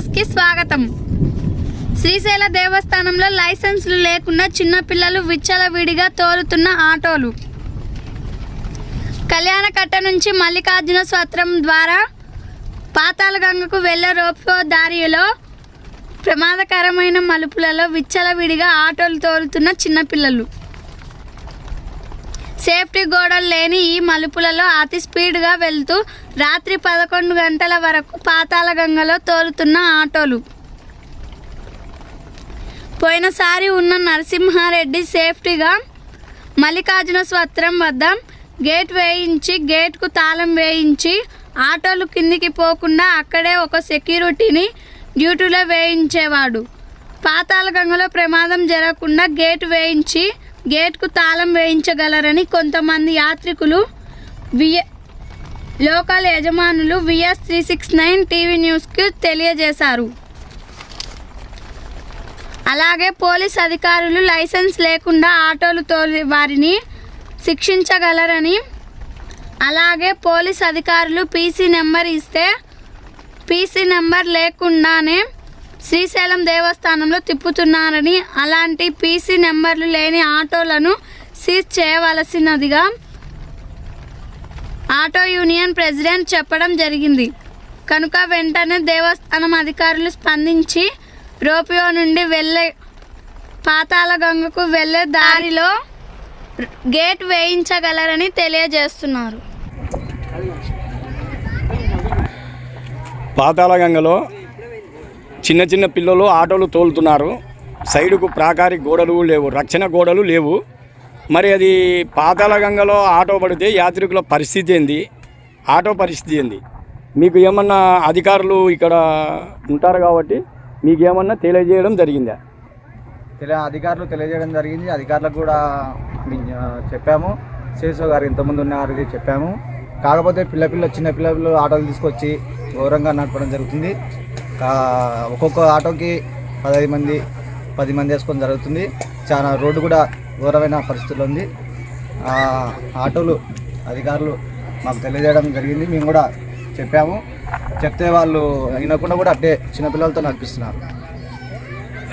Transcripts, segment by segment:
న్యూస్కి స్వాగతం. శ్రీశైల దేవస్థానంలో లైసెన్సులు లేకుండా చిన్నపిల్లలు విచ్చలవిడిగా తోలుతున్న ఆటోలు. కళ్యాణకట్ట నుంచి మల్లికార్జున స్వత్రం ద్వారా పాతాళగంగకు వెళ్ళే రోపో దారిలో ప్రమాదకరమైన మలుపులలో విచ్చలవిడిగా ఆటోలు తోలుతున్న చిన్నపిల్లలు. సేఫ్టీ గోడలు లేని ఈ మలుపులలో అతి స్పీడ్గా వెళ్తూ రాత్రి పదకొండు గంటల వరకు పాతాళగంగలో తోలుతున్న ఆటోలు. పోయినసారి ఉన్న నరసింహారెడ్డి సేఫ్టీగా మల్లికార్జున స్వత్రం వద్ద గేట్ వేయించి గేట్కు తాళం వేయించి ఆటోలు కిందికి పోకుండా అక్కడే ఒక సెక్యూరిటీని డ్యూటీలో వేయించేవాడు. పాతాళగంగలో ప్రమాదం జరగకుండా గేట్ వేయించి గేట్కు తాళం వేయించగలరని కొంతమంది యాత్రికులు వియ లోకల్ యజమానులు VS three six nine TV న్యూస్కి తెలియజేశారు. అలాగే పోలీస్ అధికారులు లైసెన్స్ లేకుండా ఆటోలు తోలి వారిని శిక్షించగలరని అలాగే పోలీస్ అధికారులు పీసీ నెంబర్ ఇస్తే పీసీ నెంబర్ లేకుండానే శ్రీశైలం దేవస్థానంలో తిప్పుతున్నారని అలాంటి పీసీ నెంబర్లు లేని ఆటోలను సీజ్ చేయవలసినదిగా ఆటో యూనియన్ ప్రెసిడెంట్ చెప్పడం జరిగింది. కనుక వెంటనే దేవస్థానం అధికారులు స్పందించి రోపియో నుండి వెళ్ళే పాతాళగంగకు వెళ్ళే దారిలో గేట్ వేయించగలరని తెలియజేస్తున్నారు. పాతాళగంగలో చిన్న చిన్న పిల్లలు ఆటోలు తోలుతున్నారు. సైడుకు ప్రాకారి గోడలు లేవు రక్షణ గోడలు లేవు. మరి అది పాతాళగంగలో ఆటో పడితే యాత్రికుల పరిస్థితి ఏంది? ఆటో పరిస్థితి ఏంది? మీకు ఏమన్నా అధికారులు ఇక్కడ ఉంటారు కాబట్టి మీకు ఏమన్నా తెలియజేయడం జరిగిందా? తెలియ అధికారులు తెలియజేయడం జరిగింది. అధికారులకు కూడా చెప్పాము. శేషో గారు ఇంతకుముందు ఉన్న చెప్పాము. కాకపోతే పిల్ల పిల్ల చిన్న పిల్లలు ఆటోలు తీసుకొచ్చి ఘోరంగా నడపడం జరుగుతుంది. ఒక్కొక్క ఆటోకి పదహైదు మంది పది మంది వేసుకొని జరుగుతుంది. చాలా రోడ్డు కూడా ఘోరమైన పరిస్థితుల్లో ఉంది. ఆటోలు అధికారులు మాకు తెలియజేయడం జరిగింది. మేము కూడా చెప్పాము. చెప్తే వాళ్ళు వినకుండా కూడా అట్టే చిన్నపిల్లలతో నడిపిస్తున్నారు.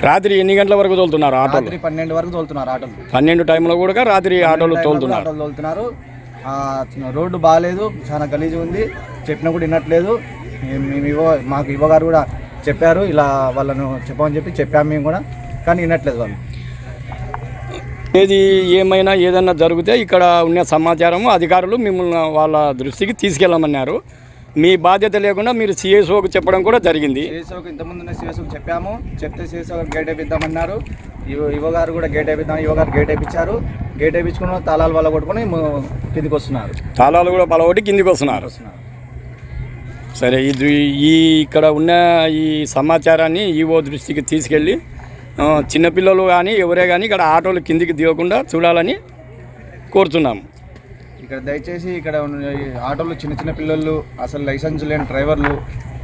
రాత్రి ఎన్ని గంటల వరకు తోలుతున్నారు ఆటోలు? రాత్రి పన్నెండు వరకు తోలుతున్నారు ఆటోలు. పన్నెండు టైంలో కూడా రాత్రి ఆటోలు తోలుతున్నారు. ఆటోలు తోలుతున్నారు. రోడ్డు బాగాలేదు చాలా గలీజు ఉంది. చెప్పినా కూడా వినట్లేదు. మేము ఇవ్వ మాకు ఇవ్వగారు కూడా చెప్పారు ఇలా వాళ్ళను చెప్పమని చెప్పి చెప్పాము మేము కూడా కానీ వినట్లేదు వాళ్ళు. ఏది ఏమైనా ఏదన్నా జరిగితే ఇక్కడ ఉన్న సమాచారం అధికారులు మిమ్మల్ని వాళ్ళ దృష్టికి తీసుకెళ్ళమన్నారు. మీ బాధ్యత లేకుండా మీరు సిఎస్ఓకి చెప్పడం కూడా జరిగింది. సిఎస్ఓకి ఇంతకుముందు సిఎస్ఓకి చెప్పాము చెప్తే సిఎస్ఓ గేట్ వేపిద్దామన్నారు. ఇవ్వగారు కూడా గేట్ వేపిద్దాం ఇవ్వగారు గేట్ వేయించారు గేట్ వేయించుకుని తాళాలు వల్ల కొట్టుకొని కిందికి వస్తున్నారు. తాళాలు కూడా పలవటి కిందికి వస్తున్నారు. వస్తున్నారు. సరే ఇది ఈ ఇక్కడ ఉన్న ఈ సమాచారాన్ని ఈవో దృష్టికి తీసుకెళ్ళి చిన్నపిల్లలు కానీ ఎవరే కానీ ఇక్కడ ఆటోలు కిందికి దిగకుండా చూడాలని కోరుతున్నాము ఇక్కడ దయచేసి ఇక్కడ ఉన్న ఈ ఆటోలు చిన్న చిన్న పిల్లలు అసలు లైసెన్స్ లేని డ్రైవర్లు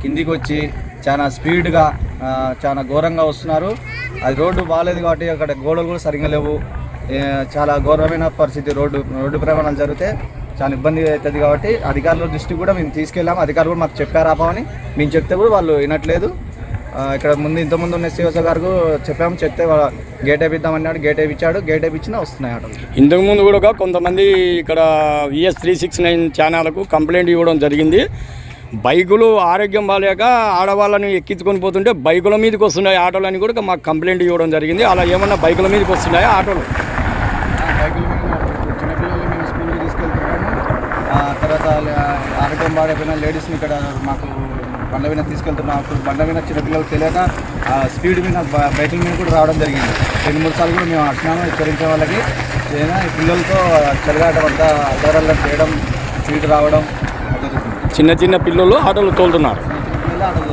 కిందికి వచ్చి చాలా స్పీడ్గా చాలా ఘోరంగా వస్తున్నారు. అది రోడ్డు బాగాలేదు కాబట్టి అక్కడ గోడలు కూడా సరిగ్గా లేవు. చాలా ఘోరమైన పరిస్థితి రోడ్డు రోడ్డు ప్రమాణాలు జరిగితే చాలా ఇబ్బంది అవుతుంది కాబట్టి అధికారుల దృష్టి కూడా మేము తీసుకెళ్ళాము. అధికారులు కూడా మాకు చెప్పారు ఆపమని మేము చెప్తే కూడా వాళ్ళు వినట్లేదు. ఇక్కడ ముందు ఇంతకుముందు ఉన్న శివస గారు చెప్పాము చెప్తే గేట్ వేపిద్దాం అన్నాడు గేట్ వేయించాడు గేట్ వేయించినా వస్తున్నాయి ఆటోలు. ఇంతకుముందు కూడా కొంతమంది ఇక్కడ విఎస్ త్రీ సిక్స్ నైన్ ఛానల్కు కంప్లైంట్ ఇవ్వడం జరిగింది. బైకులు ఆరోగ్యం బాగాలేక ఆడవాళ్ళని ఎక్కించుకొని పోతుంటే బైకుల మీదకి వస్తున్నాయి ఆటోలు అని కూడా మాకు కంప్లైంట్ ఇవ్వడం జరిగింది. అలా ఏమన్నా బైకుల మీదకి వస్తున్నాయి ఆటోలు? ఆరోగ్యం బాగాలేకపోయిన లేడీస్ని ఇక్కడ మాకు బండ మీద తీసుకెళ్తున్నాం అప్పుడు బండ మీద చిన్నపిల్లలు తెలియక ఆ స్పీడ్ మీద బైకుల మీద కూడా రావడం జరిగింది. రెండు మూడు సార్లు కూడా మేము అర్చనాము హెచ్చరించే వాళ్ళకి ఏదైనా ఈ పిల్లలతో చెరగాటం అంతా అల్లరల్లం చేయడం స్పీడ్ రావడం జరుగుతుంది. చిన్న చిన్న పిల్లలు ఆటోలు తోలుతున్నారు. ఆటలు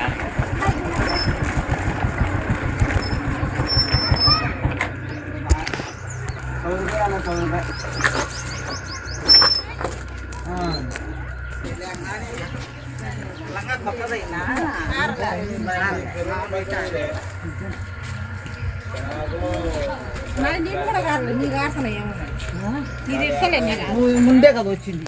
सौ रुपये आना सौ रुपये ముందే కదా వచ్చింది